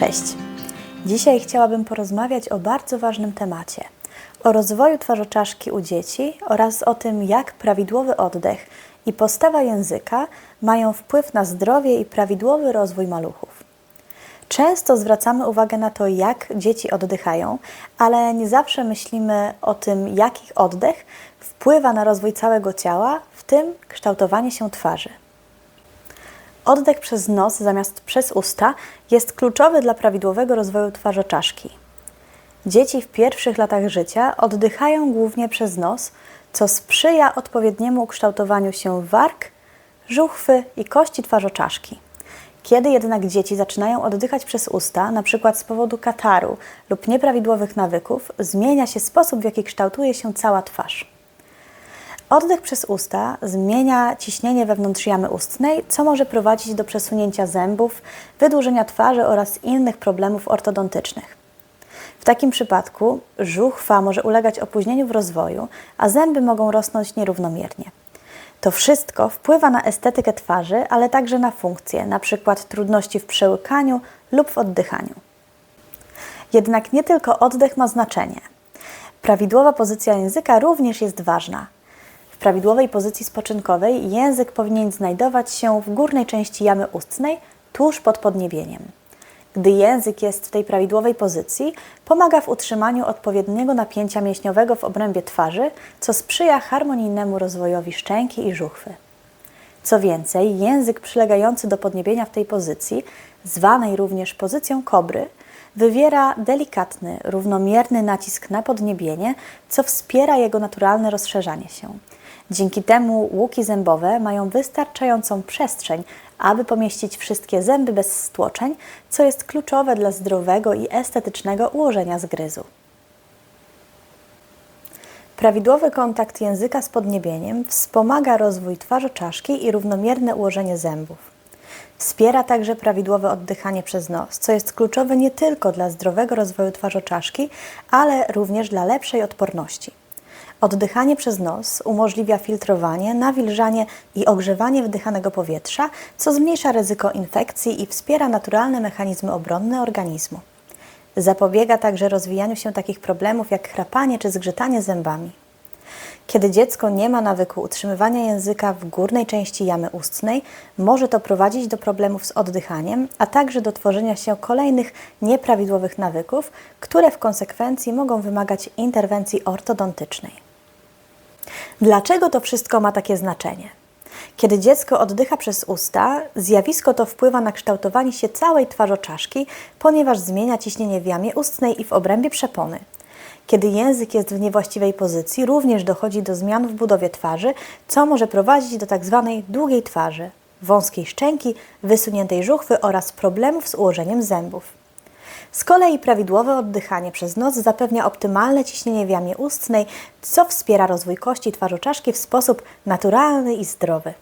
Cześć. Dzisiaj chciałabym porozmawiać o bardzo ważnym temacie o rozwoju twarzoczaszki u dzieci oraz o tym, jak prawidłowy oddech i postawa języka mają wpływ na zdrowie i prawidłowy rozwój maluchów. Często zwracamy uwagę na to, jak dzieci oddychają, ale nie zawsze myślimy o tym, jak ich oddech wpływa na rozwój całego ciała, w tym kształtowanie się twarzy. Oddech przez nos zamiast przez usta jest kluczowy dla prawidłowego rozwoju twarzoczaszki. Dzieci w pierwszych latach życia oddychają głównie przez nos, co sprzyja odpowiedniemu ukształtowaniu się warg, żuchwy i kości twarzoczaszki. Kiedy jednak dzieci zaczynają oddychać przez usta, np. z powodu kataru lub nieprawidłowych nawyków, zmienia się sposób, w jaki kształtuje się cała twarz. Oddech przez usta zmienia ciśnienie wewnątrz jamy ustnej, co może prowadzić do przesunięcia zębów, wydłużenia twarzy oraz innych problemów ortodontycznych. W takim przypadku żuchwa może ulegać opóźnieniu w rozwoju, a zęby mogą rosnąć nierównomiernie. To wszystko wpływa na estetykę twarzy, ale także na funkcje, np. trudności w przełykaniu lub w oddychaniu. Jednak nie tylko oddech ma znaczenie. Prawidłowa pozycja języka również jest ważna. W prawidłowej pozycji spoczynkowej język powinien znajdować się w górnej części jamy ustnej, tuż pod podniebieniem. Gdy język jest w tej prawidłowej pozycji, pomaga w utrzymaniu odpowiedniego napięcia mięśniowego w obrębie twarzy, co sprzyja harmonijnemu rozwojowi szczęki i żuchwy. Co więcej, język przylegający do podniebienia w tej pozycji, zwanej również pozycją kobry, wywiera delikatny, równomierny nacisk na podniebienie, co wspiera jego naturalne rozszerzanie się. Dzięki temu łuki zębowe mają wystarczającą przestrzeń, aby pomieścić wszystkie zęby bez stłoczeń, co jest kluczowe dla zdrowego i estetycznego ułożenia zgryzu. Prawidłowy kontakt języka z podniebieniem wspomaga rozwój twarzoczaszki i równomierne ułożenie zębów. Wspiera także prawidłowe oddychanie przez nos, co jest kluczowe nie tylko dla zdrowego rozwoju twarzoczaszki, ale również dla lepszej odporności. Oddychanie przez nos umożliwia filtrowanie, nawilżanie i ogrzewanie wdychanego powietrza, co zmniejsza ryzyko infekcji i wspiera naturalne mechanizmy obronne organizmu. Zapobiega także rozwijaniu się takich problemów jak chrapanie czy zgrzytanie zębami. Kiedy dziecko nie ma nawyku utrzymywania języka w górnej części jamy ustnej, może to prowadzić do problemów z oddychaniem, a także do tworzenia się kolejnych nieprawidłowych nawyków, które w konsekwencji mogą wymagać interwencji ortodontycznej. Dlaczego to wszystko ma takie znaczenie? Kiedy dziecko oddycha przez usta, zjawisko to wpływa na kształtowanie się całej twarzoczaszki, ponieważ zmienia ciśnienie w jamie ustnej i w obrębie przepony. Kiedy język jest w niewłaściwej pozycji, również dochodzi do zmian w budowie twarzy, co może prowadzić do tzw. Tak długiej twarzy, wąskiej szczęki, wysuniętej żuchwy oraz problemów z ułożeniem zębów. Z kolei prawidłowe oddychanie przez nos zapewnia optymalne ciśnienie w jamie ustnej, co wspiera rozwój kości twarzoczaszki w sposób naturalny i zdrowy.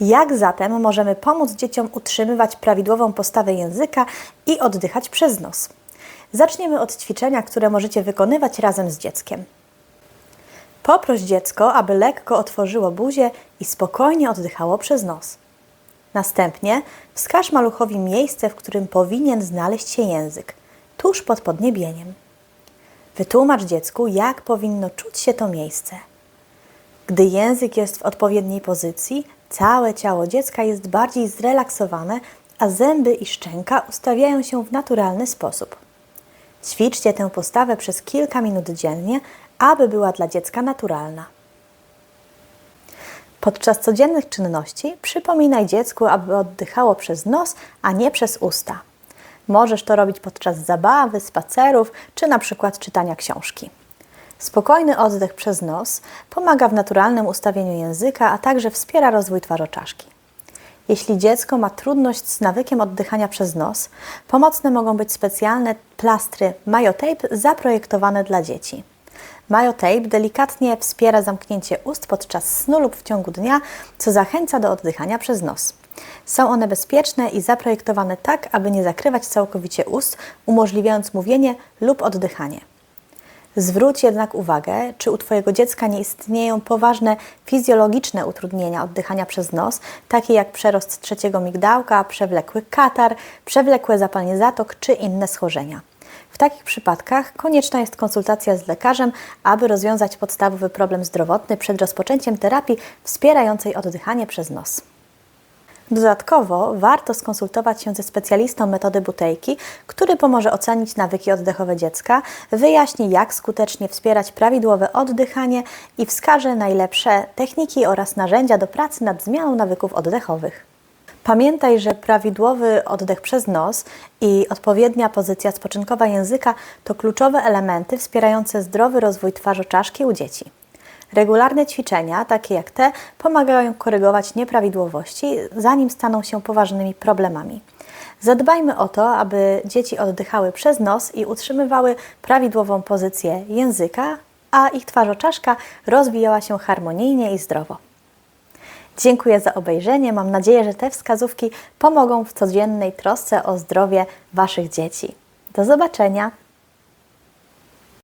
Jak zatem możemy pomóc dzieciom utrzymywać prawidłową postawę języka i oddychać przez nos? Zaczniemy od ćwiczenia, które możecie wykonywać razem z dzieckiem. Poproś dziecko, aby lekko otworzyło buzię i spokojnie oddychało przez nos. Następnie wskaż maluchowi miejsce, w którym powinien znaleźć się język, tuż pod podniebieniem. Wytłumacz dziecku, jak powinno czuć się to miejsce. Gdy język jest w odpowiedniej pozycji, całe ciało dziecka jest bardziej zrelaksowane, a zęby i szczęka ustawiają się w naturalny sposób. Ćwiczcie tę postawę przez kilka minut dziennie, aby była dla dziecka naturalna. Podczas codziennych czynności przypominaj dziecku, aby oddychało przez nos, a nie przez usta. Możesz to robić podczas zabawy, spacerów czy na przykład czytania książki. Spokojny oddech przez nos pomaga w naturalnym ustawieniu języka, a także wspiera rozwój twarzoczaszki. Jeśli dziecko ma trudność z nawykiem oddychania przez nos, pomocne mogą być specjalne plastry Mayotape zaprojektowane dla dzieci. Mayotape delikatnie wspiera zamknięcie ust podczas snu lub w ciągu dnia, co zachęca do oddychania przez nos. Są one bezpieczne i zaprojektowane tak, aby nie zakrywać całkowicie ust, umożliwiając mówienie lub oddychanie. Zwróć jednak uwagę, czy u Twojego dziecka nie istnieją poważne fizjologiczne utrudnienia oddychania przez nos, takie jak przerost trzeciego migdałka, przewlekły katar, przewlekłe zapalenie zatok czy inne schorzenia. W takich przypadkach konieczna jest konsultacja z lekarzem, aby rozwiązać podstawowy problem zdrowotny przed rozpoczęciem terapii wspierającej oddychanie przez nos. Dodatkowo warto skonsultować się ze specjalistą metody butejki, który pomoże ocenić nawyki oddechowe dziecka, wyjaśni jak skutecznie wspierać prawidłowe oddychanie i wskaże najlepsze techniki oraz narzędzia do pracy nad zmianą nawyków oddechowych. Pamiętaj, że prawidłowy oddech przez nos i odpowiednia pozycja spoczynkowa języka to kluczowe elementy wspierające zdrowy rozwój twarzoczaszki u dzieci. Regularne ćwiczenia, takie jak te, pomagają korygować nieprawidłowości, zanim staną się poważnymi problemami. Zadbajmy o to, aby dzieci oddychały przez nos i utrzymywały prawidłową pozycję języka, a ich twarzoczaszka rozwijała się harmonijnie i zdrowo. Dziękuję za obejrzenie. Mam nadzieję, że te wskazówki pomogą w codziennej trosce o zdrowie Waszych dzieci. Do zobaczenia!